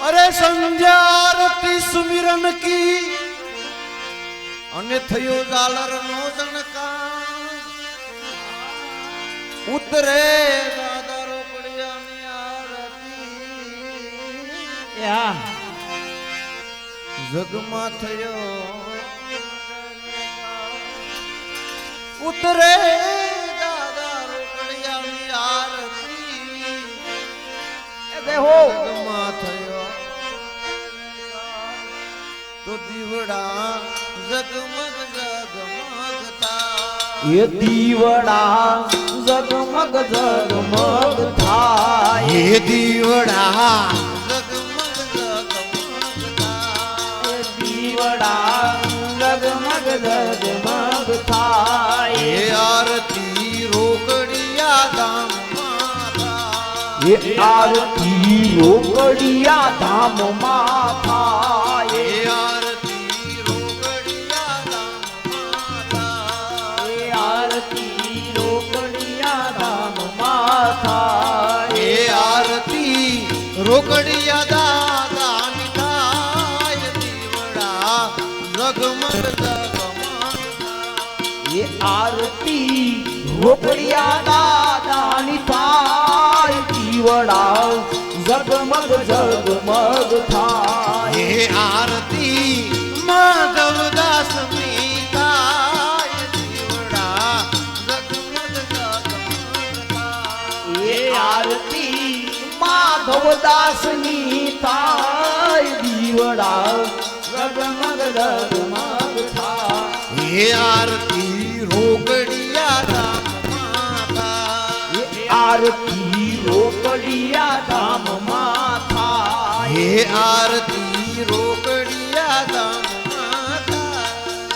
અરે સંધ્યારતી સુમિરન કી અને થયો ઝાલર નો જણકા ઉતરે દાદારો પડ્યાની આરતી. યા જગમાં થયો ઉતરે દીવડા જગમગ જગમગતા એ દીવડા જગમગ જગમગ થાય. એ દીવડા જગમગ જગમગ થાય એ દીવડા જગમગ જગમગ થાય. એ આરતી રોકડિયા ધામમાં એ આરતી રોકડિયા ધામમાં થાય. રોકડિયા દાદાની થાય દીવડા જગમગ જગમગ એ આરતી રોકડિયા દાદાની થાય દીવડા જગમગ જગમગ થાય. એ આરતી માધવદાસ માધવદાસની થાય દીવડા જગમગ જગમગ થા હે આરતી રોકડિયા ધામમાં માતા હે આરતી રોકડિયા ધામમાં માતા હે આરતી રોકડિયા ધામમાં માતા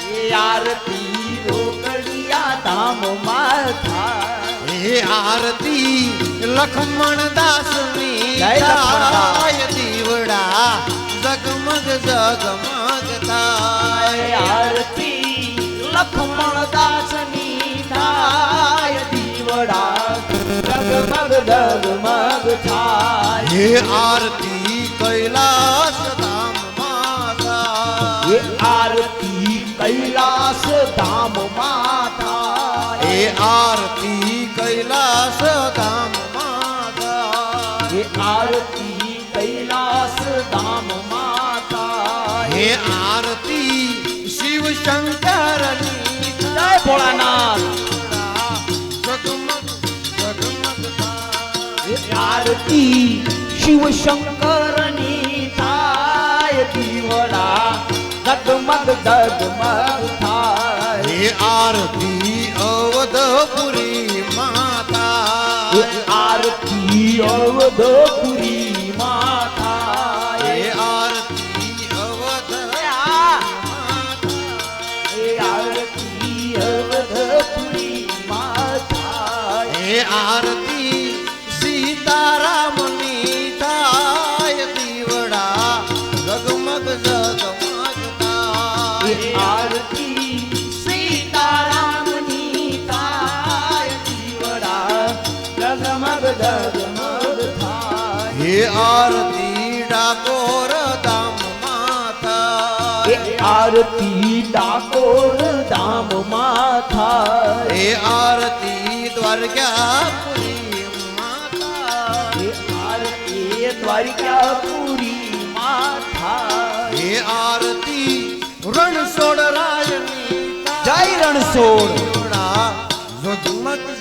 હે આરતી રોકડિયા ધામમાં માતા હે આરતી લખમણ દાસ. થાય દીવડા જગમગ જગમગ થાય. આરતી લક્ષ્મણ દાસની થાય દીવડા જગમગ જગમગ થાય. હે આરતી કૈલાસ ધામ માતા. હે આરતી કૈલાસ ધામ માતા. હે આરતી થાય એ આરતી કૈલાસ ધામમાં થાય એ આરતી શિવ શંકરની જય ભોળાનાથ જગમગ જગમગ થાય એ આરતી શિવ શંકરની થાય દીવડા જગમગ જગમગ થાય એ જગમગ જગમગ થાય એ આરતી ડાકોર ધામમાં એ થાય આરતી ડાકોર ધામમાં થાય એ આરતી દ્વારકાપુરી માતા એ આરતી દ્વારિકાપુરી માં થાય એ આરતી રણછોડ રાયની જય રણછોડ દીવડા જગમગ જગમગ થાય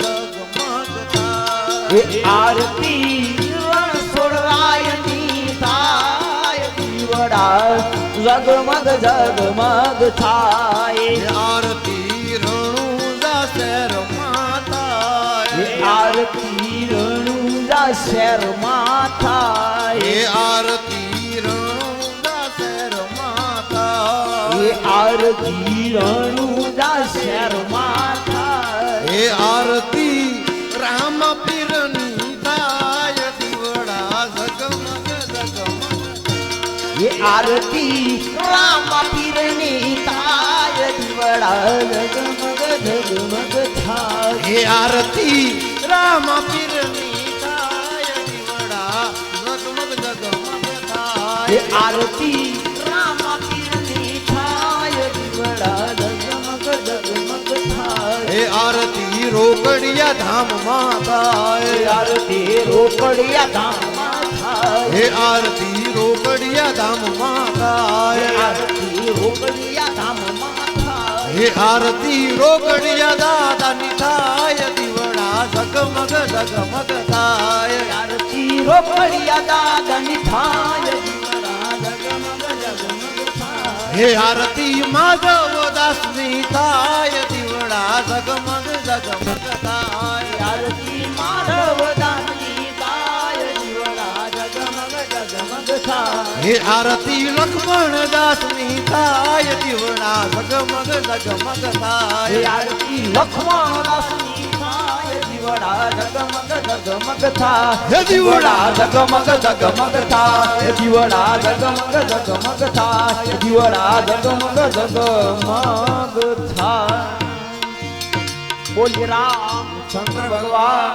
એ આરતી રણછોડરાયની થાય દીવડા જગમગ જગમગ થાય. આરતી રણુજા શહેર એ માતા આરતી રણુજા શહેરમાં થાય. એ આરતી રણુજા શહેર માતા એ આરતી રણુજા શહેરમાં થાય જગમગ એ આરતી રામ પીરની થાય દીવડા જગમગ જગમગ થાય હે આરતી રામ પીરની થાય દીવડા જગમગ જગમગ થાય આરતી રામા પીરની થાય દીવડા ઝગમગ ઝગમગ થાય હે આરતી રોકડિયા ધામમાં હે થાય આરતી રોકડિયા ધામમાં થાય હે આરતી રોકડિયા ધામમાં થાય રોકડિયા ધામમાં થાય હે આરતી રોકડિયા દાદાની થાય દીવડા ઝગમગ ઝગમગ થાય. આરતી રોકડિયા દાદાની થાય હે આરતી માધવ દાસની થાય દીવડા ઝગમગ ઝગમગ હે આરતી લક્ષ્મણ દાસની થાય દીવડા જગમગ જગમગ થાય. આરતી લક્ષ્મણ દાસની થાય દીવડા જગમગ જગમગ થા હે દીવડા જગમગ જગમગ થા હે દીવડા જગમગ જગમગ થા હે દીવડા ઝગમગ ઝગમગ થાય. બોલી રામ ચંદ્ર ભગવાન.